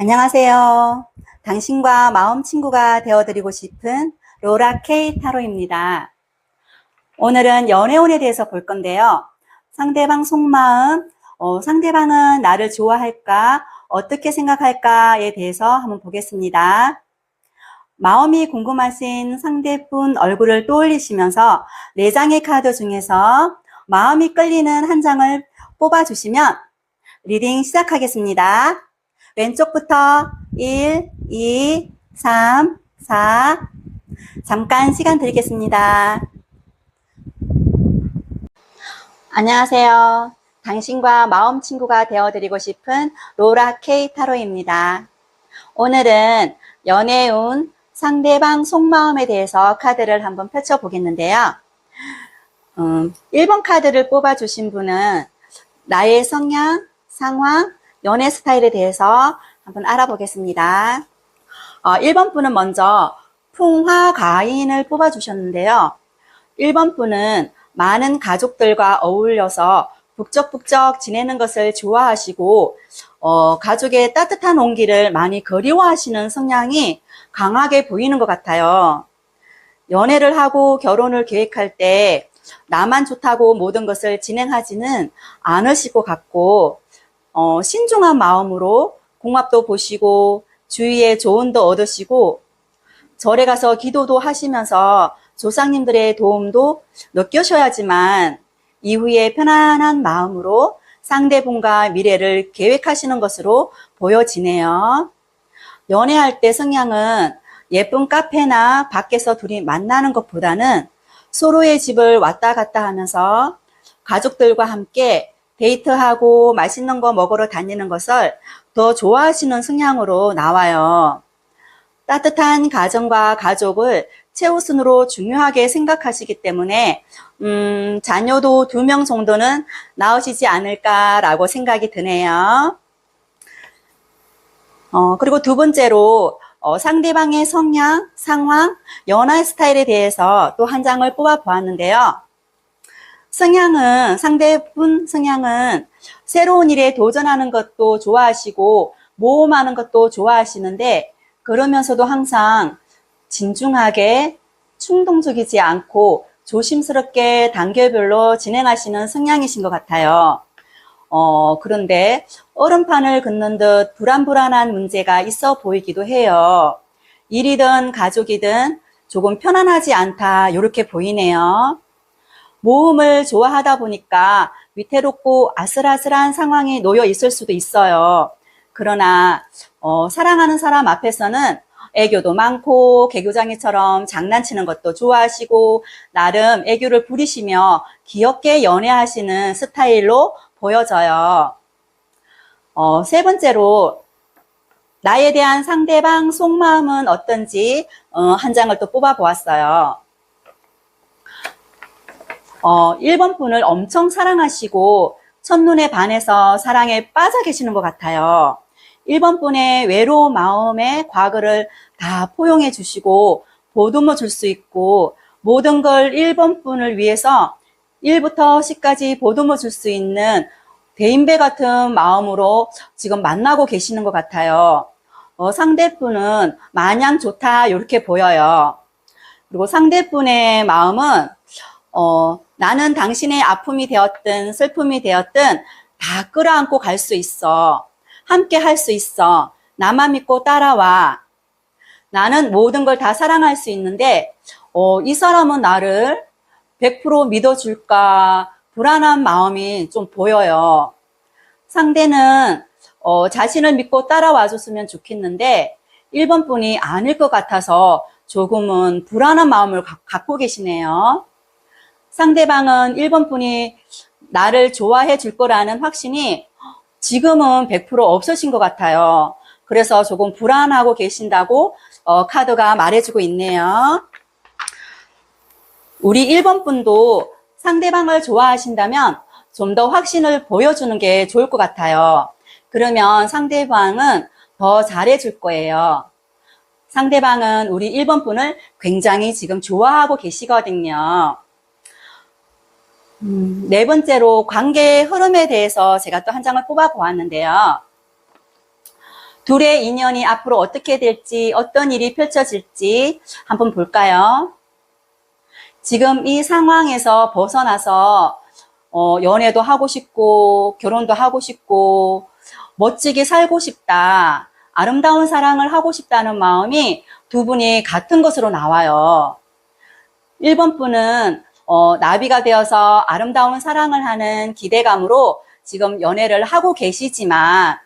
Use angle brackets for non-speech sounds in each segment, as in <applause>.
안녕하세요. 당신과 마음 친구가 되어드리고 싶은 로라 K 타로입니다. 오늘은 연애운에 대해서 볼 건데요. 상대방 속마음, 어, 상대방은 나를 좋아할까, 어떻게 생각할까에 대해서 한번 보겠습니다. 마음이 궁금하신 상대분 얼굴을 떠올리시면서 4장의 카드 중에서 마음이 끌리는 한 장을 뽑아주시면 리딩 시작하겠습니다. 왼쪽부터 1, 2, 3, 4. 잠깐 시간 드리겠습니다. 안녕하세요. 당신과 마음 친구가 되어드리고 싶은 로라 K 타로입니다. 오늘은 연애 운 상대방 속마음에 대해서 카드를 한번 펼쳐보겠는데요. 음, 1번 카드를 뽑아주신 분은 나의 성향, 상황, 연애 스타일에 대해서 한번 알아보겠습니다. 어, 1번 분은 먼저 풍화가인을 뽑아주셨는데요. 1번 분은 많은 가족들과 어울려서 북적북적 지내는 것을 좋아하시고 어, 가족의 따뜻한 온기를 많이 그리워하시는 성향이 강하게 보이는 것 같아요. 연애를 하고 결혼을 계획할 때 나만 좋다고 모든 것을 진행하지는 않으실 것 같고 어, 신중한 마음으로 궁합도 보시고 주위에 조언도 얻으시고 절에 가서 기도도 하시면서 조상님들의 도움도 느끼셔야지만 이후에 편안한 마음으로 상대분과 미래를 계획하시는 것으로 보여지네요. 연애할 때 성향은 예쁜 카페나 밖에서 둘이 만나는 것보다는 서로의 집을 왔다 갔다 하면서 가족들과 함께 데이트하고 맛있는 거 먹으러 다니는 것을 더 좋아하시는 성향으로 나와요. 따뜻한 가정과 가족을 최우선으로 중요하게 생각하시기 때문에 음, 자녀도 두 명 정도는 나오시지 않을까라고 생각이 드네요. 어, 그리고 두 번째로 어, 상대방의 성향, 상황, 연하 스타일에 대해서 또 한 장을 뽑아 보았는데요. 성향은 상대분 성향은 새로운 일에 도전하는 것도 좋아하시고 모험하는 것도 좋아하시는데 그러면서도 항상 진중하게 충동적이지 않고 조심스럽게 단계별로 진행하시는 성향이신 것 같아요. 어, 그런데 얼음판을 긋는 듯 불안불안한 문제가 있어 보이기도 해요. 일이든 가족이든 조금 편안하지 않다, 이렇게 보이네요. 모험을 좋아하다 보니까 위태롭고 아슬아슬한 상황에 놓여 있을 수도 있어요. 그러나 어, 사랑하는 사람 앞에서는 애교도 많고 개교장이처럼 장난치는 것도 좋아하시고 나름 애교를 부리시며 귀엽게 연애하시는 스타일로 보여져요. 어, 세 번째로 나에 대한 상대방 속마음은 어떤지 어, 한 장을 또 뽑아 보았어요. 어, 1번 분을 엄청 사랑하시고 첫눈에 반해서 사랑에 빠져 계시는 것 같아요. 1번 분의 외로운 마음의 과거를 다 포용해 주시고 보듬어 줄 수 있고 모든 걸 1번 분을 위해서 1부터 10까지 보듬어 줄 수 있는 대인배 같은 마음으로 지금 만나고 계시는 것 같아요. 어, 상대분은 마냥 좋다 이렇게 보여요. 그리고 상대분의 마음은 어, 나는 당신의 아픔이 되었든 슬픔이 되었든 다 끌어안고 갈 수 있어. 함께 할 수 있어. 나만 믿고 따라와. 나는 모든 걸 다 사랑할 수 있는데, 어, 이 사람은 나를 100% 믿어줄까 불안한 마음이 좀 보여요. 상대는 어, 자신을 믿고 따라와 줬으면 좋겠는데 1번 분이 아닐 것 같아서 조금은 불안한 마음을 가, 갖고 계시네요. 상대방은 1번 분이 나를 좋아해 줄 거라는 확신이 지금은 100% 없으신 것 같아요. 그래서 조금 불안하고 계신다고 어, 카드가 말해주고 있네요. 우리 1번 분도 상대방을 좋아하신다면 좀 더 확신을 보여주는 게 좋을 것 같아요. 그러면 상대방은 더 잘해줄 거예요. 상대방은 우리 1번 분을 굉장히 지금 좋아하고 계시거든요. 음, 네 번째로 관계의 흐름에 대해서 제가 또 한 장을 뽑아 보았는데요. 둘의 인연이 앞으로 어떻게 될지, 어떤 일이 펼쳐질지 한번 볼까요? 지금 이 상황에서 벗어나서 어, 연애도 하고 싶고, 결혼도 하고 싶고, 멋지게 살고 싶다, 아름다운 사랑을 하고 싶다는 마음이 두 분이 같은 것으로 나와요. 1번 분은 어, 나비가 되어서 아름다운 사랑을 하는 기대감으로 지금 연애를 하고 계시지만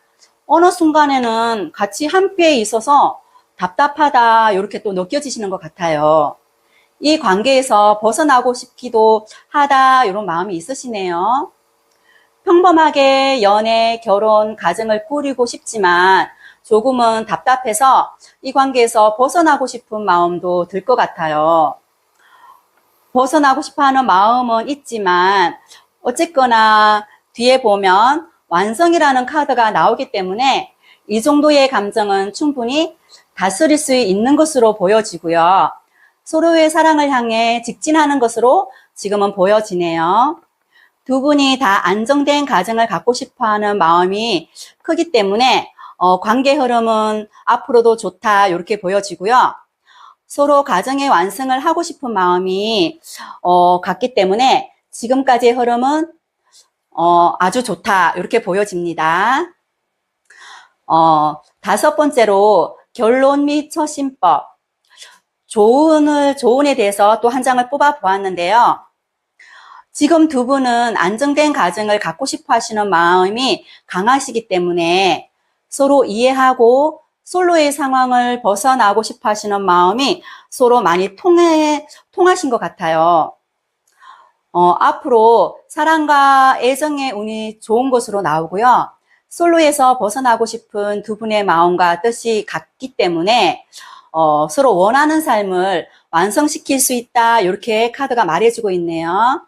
어느 순간에는 같이 함께 있어서 답답하다 이렇게 또 느껴지시는 것 같아요. 이 관계에서 벗어나고 싶기도 하다 이런 마음이 있으시네요. 평범하게 연애, 결혼, 가정을 꾸리고 싶지만 조금은 답답해서 이 관계에서 벗어나고 싶은 마음도 들 것 같아요. 벗어나고 싶어 하는 마음은 있지만 어쨌거나 뒤에 보면 완성이라는 카드가 나오기 때문에 이 정도의 감정은 충분히 다스릴 수 있는 것으로 보여지고요. 서로의 사랑을 향해 직진하는 것으로 지금은 보여지네요. 두 분이 다 안정된 가정을 갖고 싶어 하는 마음이 크기 때문에 어, 관계 흐름은 앞으로도 좋다 이렇게 보여지고요. 서로 가정의 완성을 하고 싶은 마음이 어, 같기 때문에 지금까지의 흐름은 어, 아주 좋다 이렇게 보여집니다. 어, 다섯 번째로 결론 및 처신법 조언을 조언에 대해서 또 한 장을 뽑아 보았는데요. 지금 두 분은 안정된 가정을 갖고 싶어 하시는 마음이 강하시기 때문에 서로 이해하고 솔로의 상황을 벗어나고 싶어 하시는 마음이 서로 많이 통해, 통하신 것 같아요. 어, 앞으로 사랑과 애정의 운이 좋은 것으로 나오고요. 솔로에서 벗어나고 싶은 두 분의 마음과 뜻이 같기 때문에 어, 서로 원하는 삶을 완성시킬 수 있다. 이렇게 카드가 말해주고 있네요.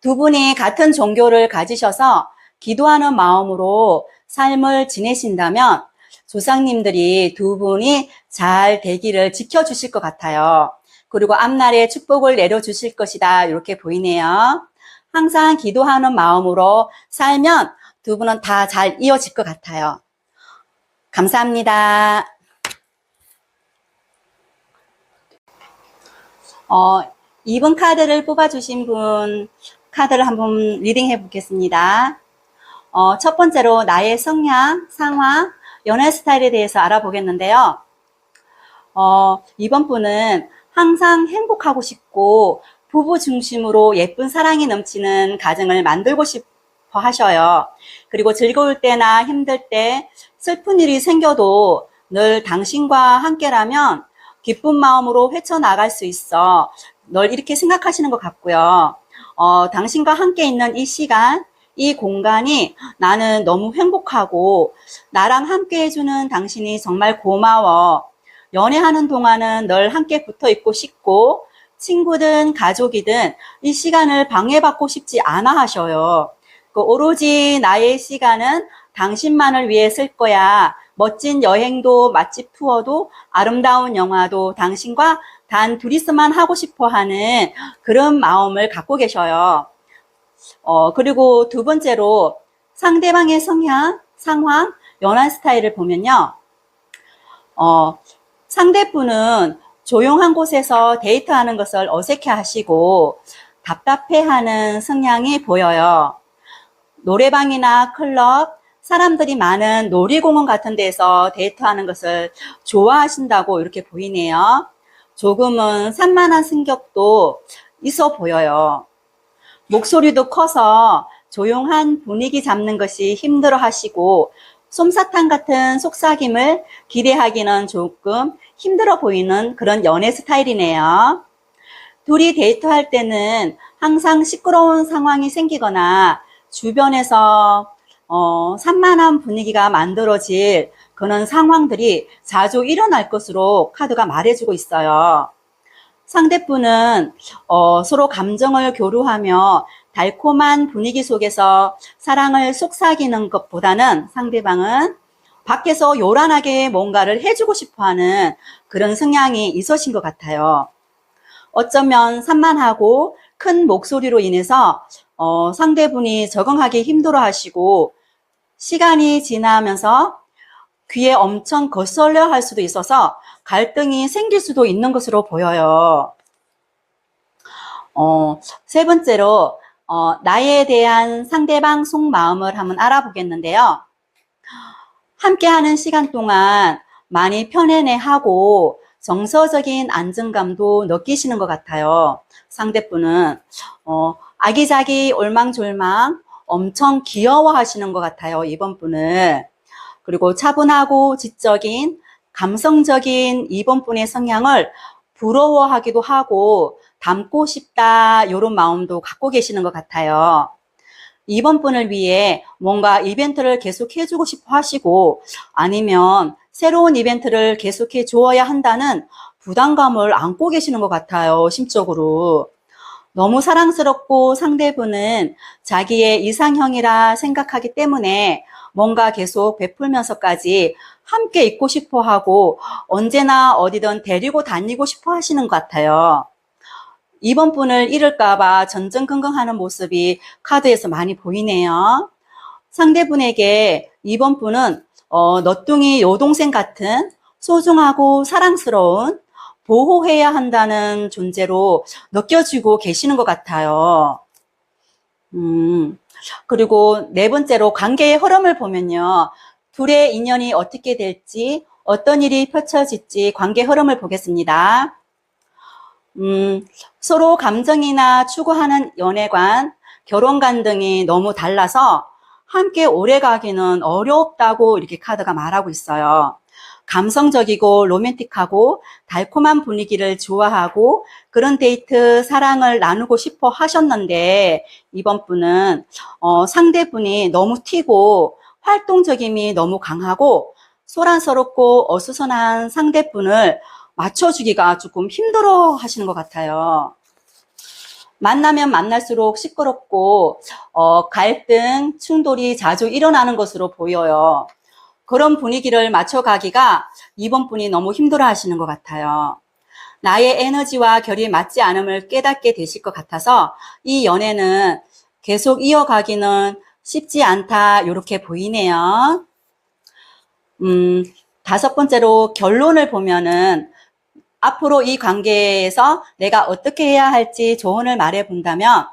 두 분이 같은 종교를 가지셔서 기도하는 마음으로 삶을 지내신다면 조상님들이 두 분이 잘 되기를 지켜주실 것 같아요. 그리고 앞날에 축복을 내려주실 것이다. 이렇게 보이네요. 항상 기도하는 마음으로 살면 두 분은 다 잘 이어질 것 같아요. 감사합니다. 어, 2번 카드를 뽑아주신 분 카드를 한번 리딩해 보겠습니다. 어, 첫 번째로 나의 성향, 상황, 연애 스타일에 대해서 알아보겠는데요. 어, 이번 분은 항상 행복하고 싶고 부부 중심으로 예쁜 사랑이 넘치는 가정을 만들고 싶어 하셔요. 그리고 즐거울 때나 힘들 때 슬픈 일이 생겨도 늘 당신과 함께라면 기쁜 마음으로 헤쳐나갈 수 있어. 널 이렇게 생각하시는 것 같고요. 어, 당신과 함께 있는 이 시간, 이 공간이 나는 너무 행복하고 나랑 함께 해주는 당신이 정말 고마워. 연애하는 동안은 널 함께 붙어 있고 싶고 친구든 가족이든 이 시간을 방해받고 싶지 않아 하셔요. 그 오로지 나의 시간은 당신만을 위해 쓸 거야. 멋진 여행도 맛집 투어도 아름다운 영화도 당신과 단 둘이서만 하고 싶어 하는 그런 마음을 갖고 계셔요. 어, 그리고 두 번째로 상대방의 성향, 상황, 연한 스타일을 보면요. 어, 상대분은 조용한 곳에서 데이트하는 것을 어색해 하시고 답답해 하는 성향이 보여요. 노래방이나 클럽, 사람들이 많은 놀이공원 같은 데서 데이트하는 것을 좋아하신다고 이렇게 보이네요. 조금은 산만한 성격도 있어 보여요. 목소리도 커서 조용한 분위기 잡는 것이 힘들어 하시고 솜사탕 같은 속삭임을 기대하기는 조금 힘들어 보이는 그런 연애 스타일이네요. 둘이 데이트할 때는 항상 시끄러운 상황이 생기거나 주변에서 어, 산만한 분위기가 만들어질 그런 상황들이 자주 일어날 것으로 카드가 말해주고 있어요. 상대분은 어, 서로 감정을 교류하며 달콤한 분위기 속에서 사랑을 속삭이는 것보다는 상대방은 밖에서 요란하게 뭔가를 해주고 싶어 하는 그런 성향이 있으신 것 같아요. 어쩌면 산만하고 큰 목소리로 인해서 어, 상대분이 적응하기 힘들어 하시고 시간이 지나면서 귀에 엄청 거슬려 할 수도 있어서 갈등이 생길 수도 있는 것으로 보여요. 어, 세 번째로, 어, 나에 대한 상대방 속마음을 한번 알아보겠는데요. 함께하는 시간 동안 많이 편해내하고 정서적인 안정감도 느끼시는 것 같아요. 상대분은, 어, 아기자기 올망졸망 엄청 귀여워하시는 것 같아요. 이번 분을. 그리고 차분하고 지적인 감성적인 이번 분의 성향을 부러워하기도 하고 닮고 싶다 이런 마음도 갖고 계시는 것 같아요. 이번 분을 위해 뭔가 이벤트를 계속 해주고 싶어 하시고 아니면 새로운 이벤트를 계속해 주어야 한다는 부담감을 안고 계시는 것 같아요. 심적으로. 너무 사랑스럽고 상대분은 자기의 이상형이라 생각하기 때문에 뭔가 계속 베풀면서까지 함께 있고 싶어 하고 언제나 어디든 데리고 다니고 싶어 하시는 것 같아요. 이번 분을 잃을까봐 전전긍긍하는 모습이 카드에서 많이 보이네요. 상대분에게 이번 분은 어, 너뚱이 여동생 같은 소중하고 사랑스러운 보호해야 한다는 존재로 느껴지고 계시는 것 같아요. 음, 그리고 네 번째로 관계의 흐름을 보면요. 둘의 인연이 어떻게 될지, 어떤 일이 펼쳐질지 관계 흐름을 보겠습니다. 음, 서로 감정이나 추구하는 연애관, 결혼관 등이 너무 달라서 함께 오래 가기는 어렵다고 이렇게 카드가 말하고 있어요. 감성적이고 로맨틱하고 달콤한 분위기를 좋아하고 그런 데이트 사랑을 나누고 싶어 하셨는데 이번 분은 어, 상대분이 너무 튀고 활동적임이 너무 강하고 소란스럽고 어수선한 상대분을 맞춰주기가 조금 힘들어 하시는 것 같아요. 만나면 만날수록 시끄럽고 어, 갈등, 충돌이 자주 일어나는 것으로 보여요. 그런 분위기를 맞춰가기가 이번 분이 너무 힘들어 하시는 것 같아요. 나의 에너지와 결이 맞지 않음을 깨닫게 되실 것 같아서 이 연애는 계속 이어가기는 쉽지 않다 이렇게 보이네요. 음, 다섯 번째로 결론을 보면은 앞으로 이 관계에서 내가 어떻게 해야 할지 조언을 말해 본다면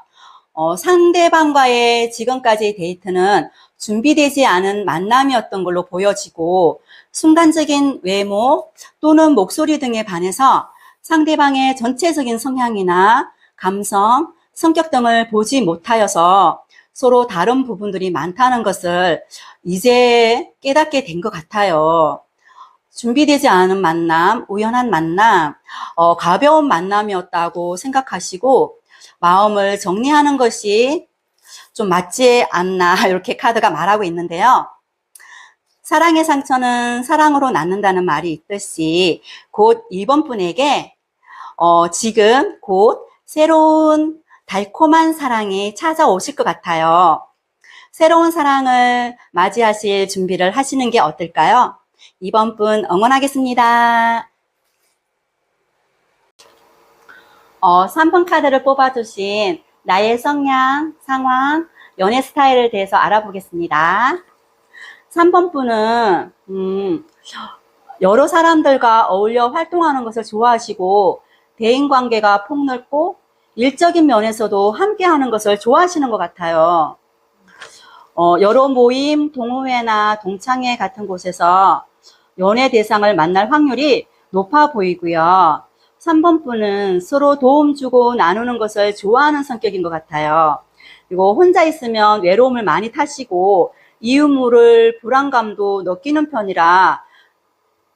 어, 상대방과의 지금까지 데이트는 준비되지 않은 만남이었던 걸로 보여지고 순간적인 외모 또는 목소리 등에 반해서 상대방의 전체적인 성향이나 감성, 성격 등을 보지 못하여서 서로 다른 부분들이 많다는 것을 이제 깨닫게 된 것 같아요. 준비되지 않은 만남, 우연한 만남, 어, 가벼운 만남이었다고 생각하시고 마음을 정리하는 것이 좀 맞지 않나 <laughs> 이렇게 카드가 말하고 있는데요. 사랑의 상처는 사랑으로 낫는다는 말이 있듯이 곧 2번 분에게 어, 지금 곧 새로운 달콤한 사랑이 찾아오실 것 같아요. 새로운 사랑을 맞이하실 준비를 하시는 게 어떨까요? 2번 분 응원하겠습니다. 어, 3번 카드를 뽑아주신 나의 성향, 상황, 연애 스타일에 대해서 알아보겠습니다. 3번 분은, 음, 여러 사람들과 어울려 활동하는 것을 좋아하시고, 대인 관계가 폭넓고, 일적인 면에서도 함께 하는 것을 좋아하시는 것 같아요. 어, 여러 모임, 동호회나 동창회 같은 곳에서 연애 대상을 만날 확률이 높아 보이고요. 3번 분은 서로 도움 주고 나누는 것을 좋아하는 성격인 것 같아요. 그리고 혼자 있으면 외로움을 많이 타시고 이유물을 불안감도 느끼는 편이라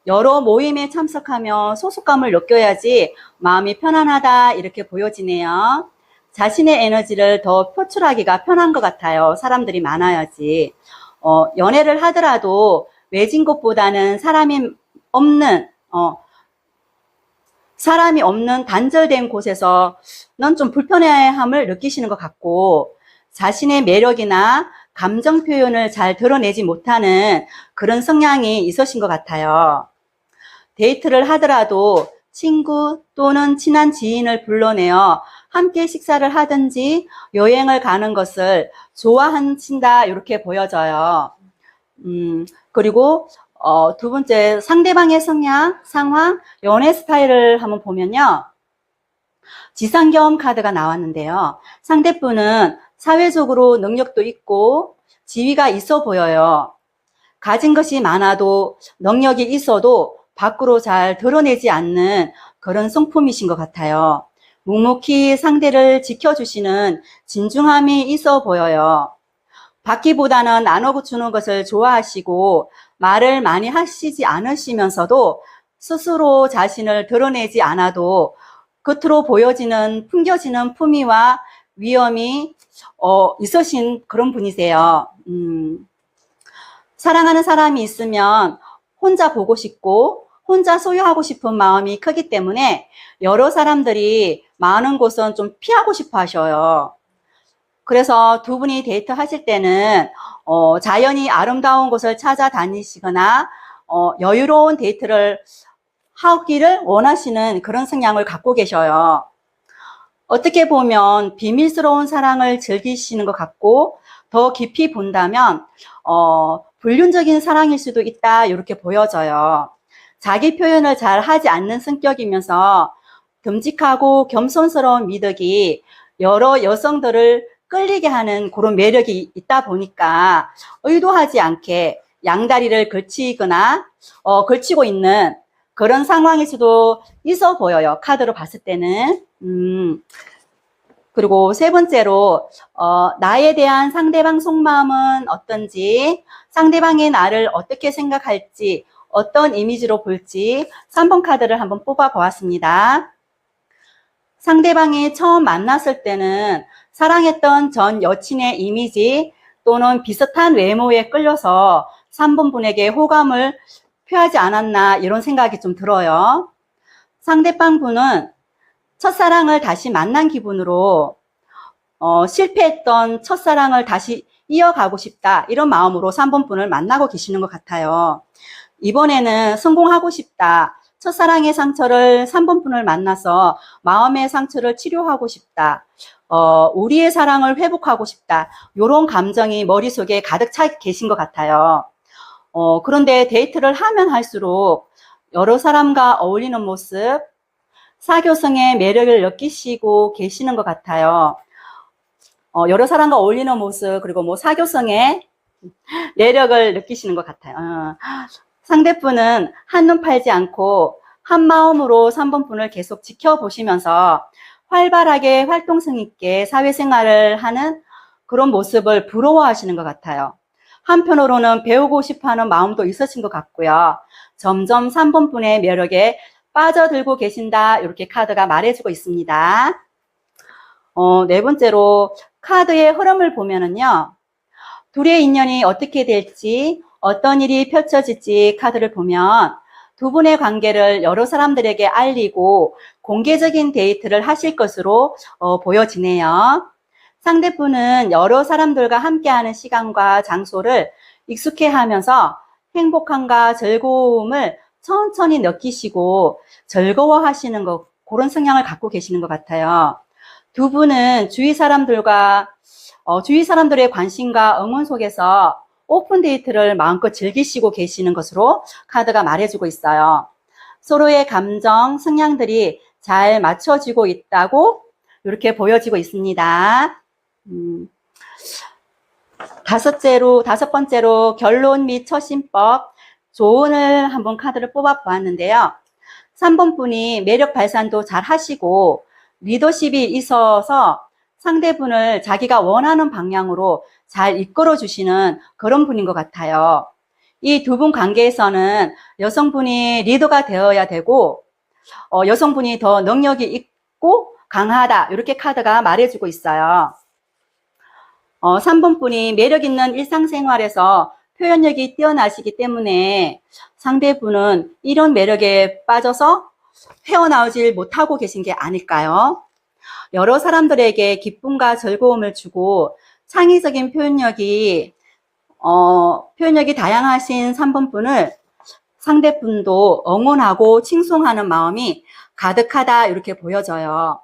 여러 모임에 참석하며 소속감을 느껴야지 마음이 편안하다 이렇게 보여지네요. 자신의 에너지를 더 표출하기가 편한 것 같아요. 사람들이 많아야지. 어, 연애를 하더라도 외진 곳보다는 사람이 없는 어, 사람이 없는 단절된 곳에서는 좀 불편함을 느끼시는 것 같고 자신의 매력이나 감정 표현을 잘 드러내지 못하는 그런 성향이 있으신 것 같아요. 데이트를 하더라도 친구 또는 친한 지인을 불러내어 함께 식사를 하든지 여행을 가는 것을 좋아하신다 이렇게 보여져요. 음, 그리고 어, 두 번째, 상대방의 성향, 상황, 연애 스타일을 한번 보면요. 지상경 카드가 나왔는데요. 상대분은 사회적으로 능력도 있고 지위가 있어 보여요. 가진 것이 많아도 능력이 있어도 밖으로 잘 드러내지 않는 그런 성품이신 것 같아요. 묵묵히 상대를 지켜주시는 진중함이 있어 보여요. 받기보다는 나눠주는 것을 좋아하시고 말을 많이 하시지 않으시면서도 스스로 자신을 드러내지 않아도 겉으로 보여지는 풍겨지는 품위와 위엄이 어, 있으신 그런 분이세요. 음, 사랑하는 사람이 있으면 혼자 보고 싶고 혼자 소유하고 싶은 마음이 크기 때문에 여러 사람들이 많은 곳은 좀 피하고 싶어 하셔요. 그래서 두 분이 데이트 하실 때는 어, 자연이 아름다운 곳을 찾아다니시거나 어, 여유로운 데이트를 하기를 원하시는 그런 성향을 갖고 계셔요. 어떻게 보면 비밀스러운 사랑을 즐기시는 것 같고 더 깊이 본다면 어, 불륜적인 사랑일 수도 있다 이렇게 보여져요. 자기 표현을 잘 하지 않는 성격이면서 듬직하고 겸손스러운 미덕이 여러 여성들을 끌리게 하는 그런 매력이 있다 보니까 의도하지 않게 양다리를 걸치거나 어, 걸치고 있는 그런 상황일 수도 있어 보여요. 카드로 봤을 때는. 음. 그리고 세 번째로 어, 나에 대한 상대방 속마음은 어떤지, 상대방이 나를 어떻게 생각할지, 어떤 이미지로 볼지 3번 카드를 한번 뽑아 보았습니다. 상대방이 처음 만났을 때는 사랑했던 전 여친의 이미지 또는 비슷한 외모에 끌려서 3번 분에게 호감을 표하지 않았나 이런 생각이 좀 들어요. 상대방 분은 첫사랑을 다시 만난 기분으로 어, 실패했던 첫사랑을 다시 이어가고 싶다 이런 마음으로 3번 분을 만나고 계시는 것 같아요. 이번에는 성공하고 싶다. 첫사랑의 상처를 3번 분을 만나서 마음의 상처를 치료하고 싶다. 어, 우리의 사랑을 회복하고 싶다. 이런 감정이 머릿속에 가득 차 계신 것 같아요. 어, 그런데 데이트를 하면 할수록 여러 사람과 어울리는 모습, 사교성의 매력을 느끼시고 계시는 것 같아요. 어, 여러 사람과 어울리는 모습, 그리고 뭐 사교성의 <laughs> 매력을 느끼시는 것 같아요. 어, 상대분은 한눈 팔지 않고 한 마음으로 3번 분을 계속 지켜보시면서 활발하게 활동성 있게 사회생활을 하는 그런 모습을 부러워하시는 것 같아요. 한편으로는 배우고 싶어 하는 마음도 있으신 것 같고요. 점점 3번 분의 매력에 빠져들고 계신다. 이렇게 카드가 말해주고 있습니다. 어, 네 번째로 카드의 흐름을 보면은요. 둘의 인연이 어떻게 될지, 어떤 일이 펼쳐질지 카드를 보면 두 분의 관계를 여러 사람들에게 알리고 공개적인 데이트를 하실 것으로 어, 보여지네요. 상대분은 여러 사람들과 함께하는 시간과 장소를 익숙해 하면서 행복함과 즐거움을 천천히 느끼시고 즐거워 하시는 것, 그런 성향을 갖고 계시는 것 같아요. 두 분은 주위 사람들과, 어, 주위 사람들의 관심과 응원 속에서 오픈 데이트를 마음껏 즐기시고 계시는 것으로 카드가 말해주고 있어요. 서로의 감정, 성향들이 잘 맞춰지고 있다고 이렇게 보여지고 있습니다. 음, 다섯째로, 다섯 번째로 결론 및 처신법, 조언을 한번 카드를 뽑아 보았는데요. 3번 분이 매력 발산도 잘 하시고 리더십이 있어서 상대분을 자기가 원하는 방향으로 잘 이끌어 주시는 그런 분인 것 같아요. 이 두 분 관계에서는 여성분이 리더가 되어야 되고 어, 여성분이 더 능력이 있고 강하다 이렇게 카드가 말해주고 있어요. 어, 3번 분이 매력 있는 일상생활에서 표현력이 뛰어나시기 때문에 상대분은 이런 매력에 빠져서 헤어나오질 못하고 계신 게 아닐까요? 여러 사람들에게 기쁨과 즐거움을 주고 창의적인 표현력이 어, 표현력이 다양하신 3번 분을 상대분도 응원하고 칭송하는 마음이 가득하다 이렇게 보여져요.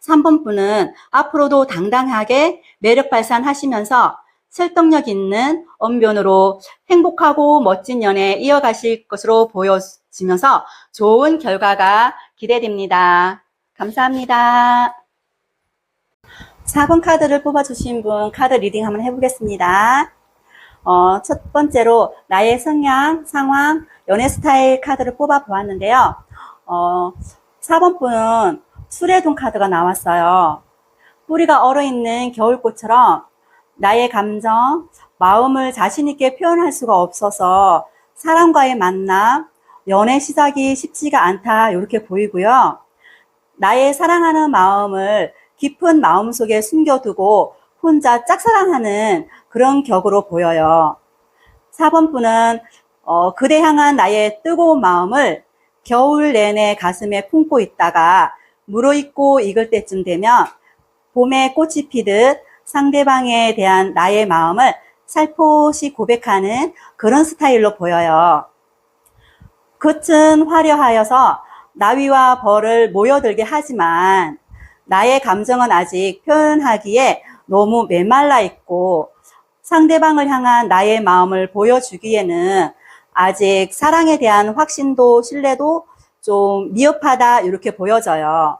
3번 분은 앞으로도 당당하게 매력 발산하시면서 설득력 있는 언변으로 행복하고 멋진 연애 이어가실 것으로 보여지면서 좋은 결과가 기대됩니다. 감사합니다. 4번 카드를 뽑아주신 분 카드 리딩 한번 해보겠습니다. 어, 첫 번째로 나의 성향, 상황, 연애 스타일 카드를 뽑아 보았는데요. 어, 4번 분은 수레동 카드가 나왔어요. 뿌리가 얼어있는 겨울꽃처럼 나의 감정, 마음을 자신있게 표현할 수가 없어서 사람과의 만남, 연애 시작이 쉽지가 않다 이렇게 보이고요. 나의 사랑하는 마음을 깊은 마음 속에 숨겨두고 혼자 짝사랑하는 그런 격으로 보여요. 4번 분은 어, 그대 향한 나의 뜨거운 마음을 겨울 내내 가슴에 품고 있다가 무르익고 익을 때쯤 되면 봄에 꽃이 피듯 상대방에 대한 나의 마음을 살포시 고백하는 그런 스타일로 보여요. 겉은 화려하여서 나위와 벌을 모여들게 하지만 나의 감정은 아직 표현하기에 너무 메말라 있고 상대방을 향한 나의 마음을 보여주기에는 아직 사랑에 대한 확신도 신뢰도 좀 미흡하다 이렇게 보여져요.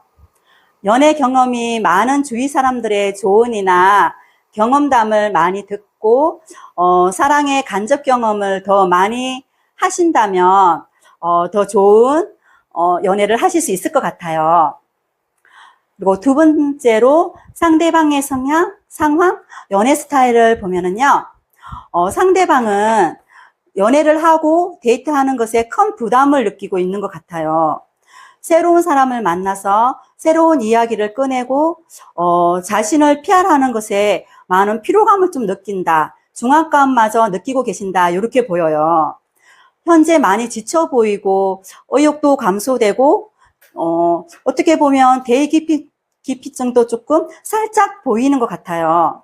연애 경험이 많은 주위 사람들의 조언이나 경험담을 많이 듣고 어, 사랑의 간접 경험을 더 많이 하신다면 어, 더 좋은 어, 연애를 하실 수 있을 것 같아요. 그리고 두 번째로 상대방의 성향, 상황, 연애 스타일을 보면은요, 어, 상대방은 연애를 하고 데이트하는 것에 큰 부담을 느끼고 있는 것 같아요. 새로운 사람을 만나서 새로운 이야기를 꺼내고 어, 자신을 피하라는 것에 많은 피로감을 좀 느낀다. 중압감마저 느끼고 계신다. 이렇게 보여요. 현재 많이 지쳐 보이고 의욕도 감소되고 어, 어떻게 보면 대기피 기피증도 조금 살짝 보이는 것 같아요.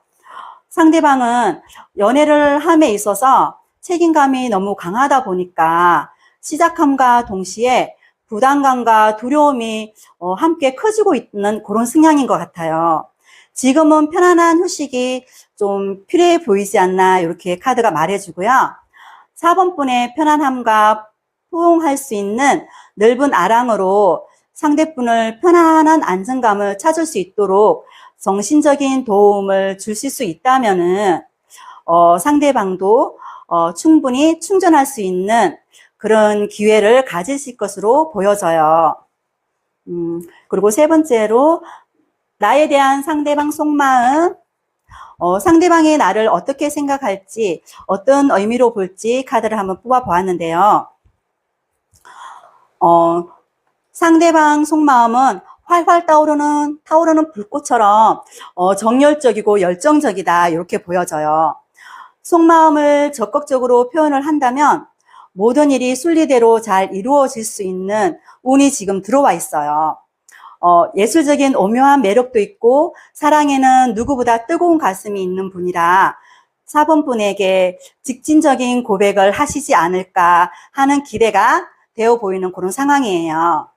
상대방은 연애를 함에 있어서 책임감이 너무 강하다 보니까 시작함과 동시에 부담감과 두려움이 어, 함께 커지고 있는 그런 성향인 것 같아요. 지금은 편안한 휴식이 좀 필요해 보이지 않나 이렇게 카드가 말해주고요. 4번 분의 편안함과 포용할 수 있는 넓은 아랑으로 상대분을 편안한 안정감을 찾을 수 있도록 정신적인 도움을 주실 수 있다면은 어, 상대방도 어, 충분히 충전할 수 있는 그런 기회를 가지실 것으로 보여져요. 음, 그리고 세 번째로 나에 대한 상대방 속마음, 어, 상대방이 나를 어떻게 생각할지, 어떤 의미로 볼지 카드를 한번 뽑아 보았는데요. 어, 상대방 속마음은 활활 타오르는, 타오르는 불꽃처럼 어, 정열적이고 열정적이다. 이렇게 보여져요. 속마음을 적극적으로 표현을 한다면 모든 일이 순리대로 잘 이루어질 수 있는 운이 지금 들어와 있어요. 어, 예술적인 오묘한 매력도 있고 사랑에는 누구보다 뜨거운 가슴이 있는 분이라 4번 분에게 직진적인 고백을 하시지 않을까 하는 기대가 되어 보이는 그런 상황이에요.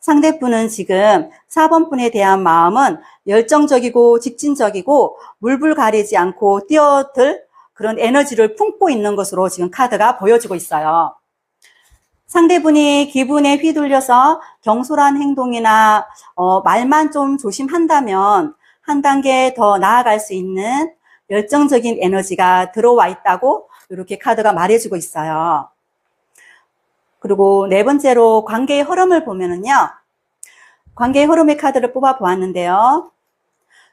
상대분은 지금 4번 분에 대한 마음은 열정적이고 직진적이고 물불 가리지 않고 뛰어들 그런 에너지를 품고 있는 것으로 지금 카드가 보여지고 있어요. 상대분이 기분에 휘둘려서 경솔한 행동이나 어, 말만 좀 조심한다면 한 단계 더 나아갈 수 있는 열정적인 에너지가 들어와 있다고 이렇게 카드가 말해주고 있어요. 그리고 네 번째로 관계의 흐름을 보면은요. 관계의 흐름의 카드를 뽑아 보았는데요.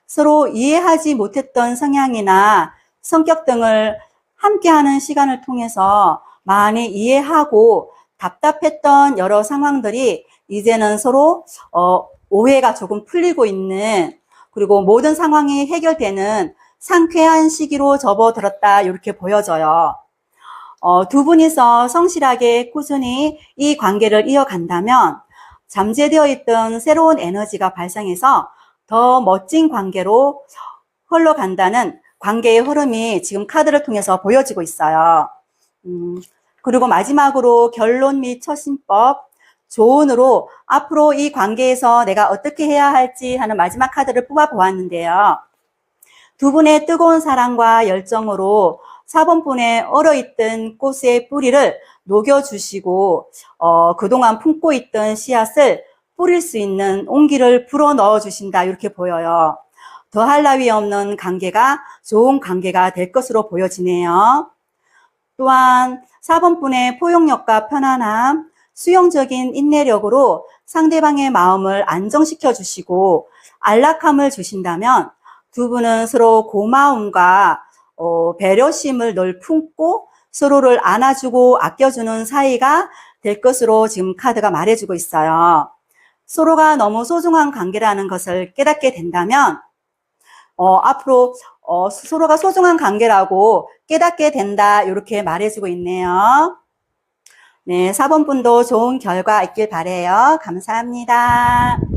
서로 이해하지 못했던 성향이나 성격 등을 함께하는 시간을 통해서 많이 이해하고 답답했던 여러 상황들이 이제는 서로 어, 오해가 조금 풀리고 있는 그리고 모든 상황이 해결되는 상쾌한 시기로 접어들었다 이렇게 보여져요. 어, 두 분이서 성실하게 꾸준히 이 관계를 이어간다면 잠재되어 있던 새로운 에너지가 발생해서 더 멋진 관계로 흘러간다는 관계의 흐름이 지금 카드를 통해서 보여지고 있어요. 음, 그리고 마지막으로 결론 및 처신법, 조언으로 앞으로 이 관계에서 내가 어떻게 해야 할지 하는 마지막 카드를 뽑아 보았는데요. 두 분의 뜨거운 사랑과 열정으로 4번 분의 얼어있던 꽃의 뿌리를 녹여주시고, 어, 그동안 품고 있던 씨앗을 뿌릴 수 있는 온기를 불어 넣어 주신다. 이렇게 보여요. 더할 나위 없는 관계가 좋은 관계가 될 것으로 보여지네요. 또한 4번 분의 포용력과 편안함, 수용적인 인내력으로 상대방의 마음을 안정시켜 주시고 안락함을 주신다면 두 분은 서로 고마움과 어, 배려심을 늘 품고 서로를 안아주고 아껴주는 사이가 될 것으로 지금 카드가 말해주고 있어요. 서로가 너무 소중한 관계라는 것을 깨닫게 된다면 어, 앞으로 어, 서로가 소중한 관계라고 깨닫게 된다 이렇게 말해주고 있네요. 네, 4번 분도 좋은 결과 있길 바래요. 감사합니다.